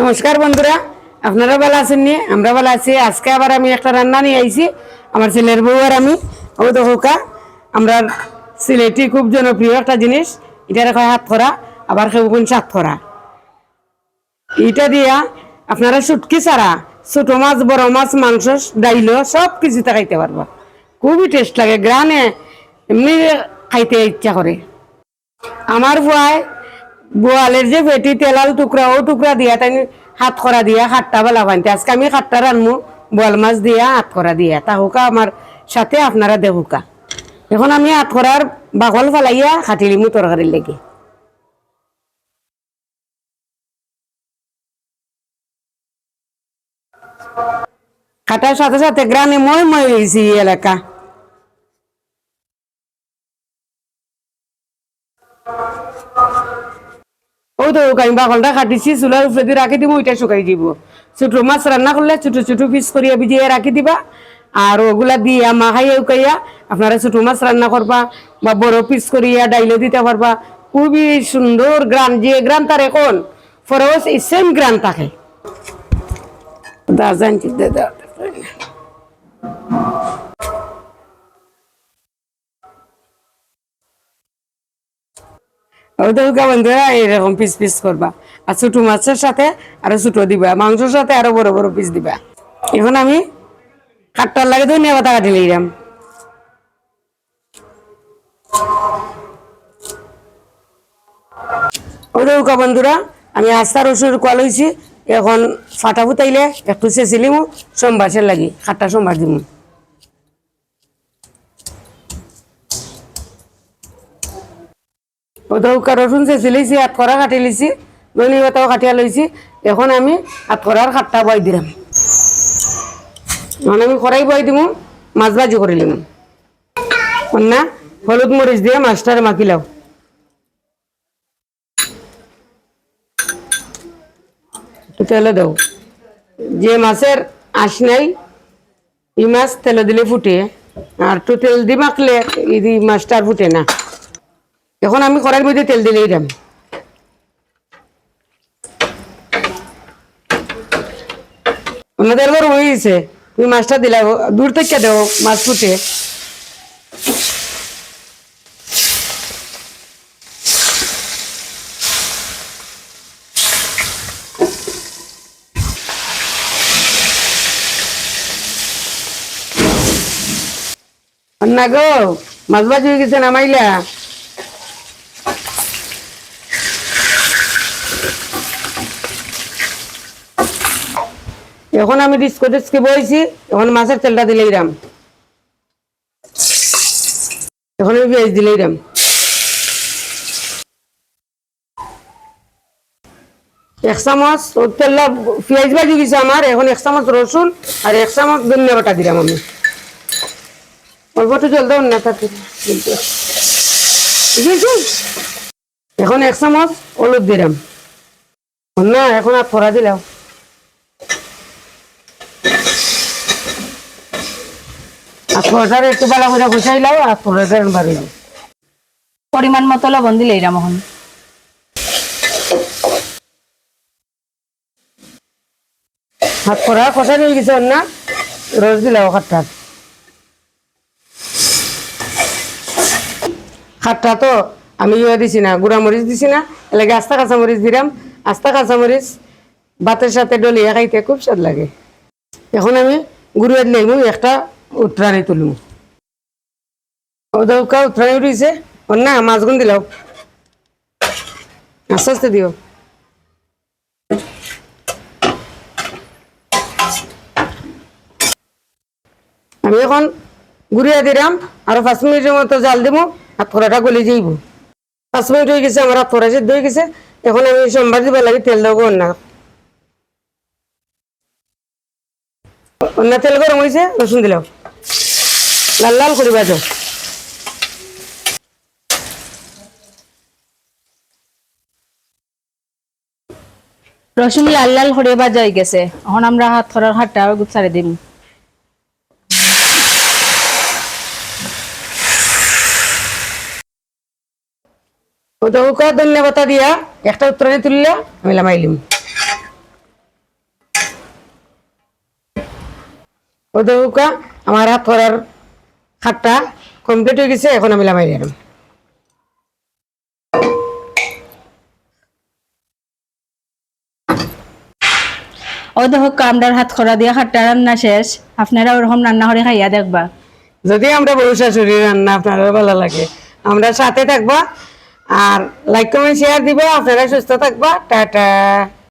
নমস্কার বন্ধুরা, আপনারা ভালো আছেন নি? আমরা ভালো আছি। আজকে আবার আমি একটা রান্না নিয়ে আইছি। আমার ছেলের বউ আর আমি। ও তো হোকা আমরা সিলেটি খুব জনপ্রিয় একটা জিনিস। এটা রেখা হাত করা আবার কেউ কোন সাত করা এটা দিয়া আপনারা শুটকি ছাড়া ছোট মাছ, বড় মাছ, মাংস, ডাইল, সব কিছুতে খাইতে পারবা। খুবই টেস্ট লাগে, গ্রানে এমনি খাইতে ইচ্ছা করে। আমার ভয় বোয়ালের যে পেটি তেলাল টুকরা ও টুকরা দিয়া তাই হাত করা দিয়া, সাতটা বেলা বানতে আজকে আমি সাতটা রানমু বোয়াল মাছ দিয়া, হাত করা দিয়া। তাহুকা আমার সাথে আপনারা দেহুকা এখন আমি হাত করার বাকল ফেলাইয়া খাটিলিমু তরকারির লেগে। কাটার সাথে সাথে গ্রামে মই মই এই এলাকা। ও তো আমি বাকলটা কাটিছি, চুলার উপরে দিয়ে রাখি দিব ওইটা শুকাই দিব ছোট মাছ রান্না করলে ছোট ছোট পিস করিয়া ভিজিয়ে রাখি দিবা। আর ওগুলা দিয়া মাখাইয়া উকাইয়া আপনারা ছোট মাছ রান্না করবা বা বড় পিস করিয়া ডাইলে দিতে পারবা খুবই সুন্দর গ্রান যে গ্রান তার এখন ফরস সেম গ্রান থাকে। দাজান চিন্তা ওদের বন্ধুরা এরকম পিস পিস করবা। আর ছোট মাছের সাথে আরও ছোট দিবা, মাংসের সাথে আরও বড় বড় পিস দিবা। এখন আমি কাটটার লাগে ধনিয়া পাতা কাটি লইলাম। ওদের বন্ধুরা আমি আস্থা রসুন কোয়া লইছি, এখন ফাটা ফুটাইলে একটু চেঁচিলিমু সোমবাসের লাগি খাটটা সোমবার দিমু। ওদের রসুন চেঁচি লইছি হাত করা কাটি লইছি ধনি পাতাও কাটিয়া লইছি, এখন আমি হাত করার খাটটা বই দিলাম এখন আমি খরাই বই দিমু, মাছ ভাজি করে লিম না, হলুদ মরিচ দিয়ে মাছটার মাখিলাও তেলে দাও। যে মাছের আঁশ নাই এই মাছ তেলে দিলে ফুটে। আর একটু তেল দি মাখলে এই মাছটা আর ফুটে না। এখন আমি কড়াইয়ের মধ্যে তেল দিলেই দাম আমাদের ঘর হয়েছে তুমি মাছটা দিলা, দূর থেকে দেও মাছ ফুটে। না গো মাছ ভাজি হয়ে গেছে, নামাইলা। এখন আমি ডিস্কো ডিস্কে বইছি, এখন মাছের তেলটা দিলেই রাম। এখন আমি পেঁয়াজ দিলেই রাম। এক চামচ তেলটা পেঁয়াজ ভাজি গেছে আমার, এখন এক চামচ রসুন আর এক চামচ ধনিয়া বাটা দিলাম আমি। অল্প একটু জল দেবেন না এখন এক চামচ হলুদ দিলাম। না, এখন আর ফোড়া দিলাম। ফোড়াটার একটু ভালো করে গুছাইলাম আর ফোড়াটা বাড়ি পরিমাণ মতো লবণ দিলে এরা মোহন। হাত ফোড়া কষা নিয়ে গেছে না রোজ দিলাম খাট্টার খাট্টা। তো আমি ইয়ে দিছি না গুঁড়া মরিচ দিছি না এলাকা আস্তা কাঁচা মরিচ দিলাম আস্তা কাঁচা মরিচ ভাতের সাথে ডলিয়া খাইতে খুব স্বাদ লাগে। এখন আমি গুঁড়িয়ে দিলাম একটা উত্তরানি তুলুম। ওদের উত্তরানি উঠেছে? ওর না মাছগুন দিলাম আস্তে আস্তে দিও আমি এখন গুড়িয়া দিলাম আর পাঁচ মিনিটের মতো জাল দিব হাত ফোড়াটা গলি যাইব। পাঁচ মিনিট হয়ে গেছে আমার ফোড়া সেদ্ধ হয়ে গেছে। এখন আমি সোমবার দিব লাগে, তেল দেবো অন্য অন্য তেল গরম হয়েছে রসুন দিলাম লাল লাল করে বাজো। রসুন লাল লাল করে বাজা গেছে। এখন আমরা হাত ধরার হাতটা গুছারে দিব ধন্যবাদ দিয়া একটা উত্তরানি তুললে আমি লামাইলিম ওদৌকা আমার হাত করার খাটটা কমপ্লিট হয়ে গেছে এখন আমি লামাই দিলাম ও দেখো কামড়ার হাত খরা দিয়া খাট্টা রান্না শেষ। আপনারা ওরকম রান্না করে খাইয়া দেখবা। যদি আমরা বউ শাশুড়ি রান্না আপনারও ভালো লাগে। আমরা সাথে থাকবা আর লাইক কমেন্ট শেয়ার দিবা। আপনারা সুস্থ থাকবা। টাটা।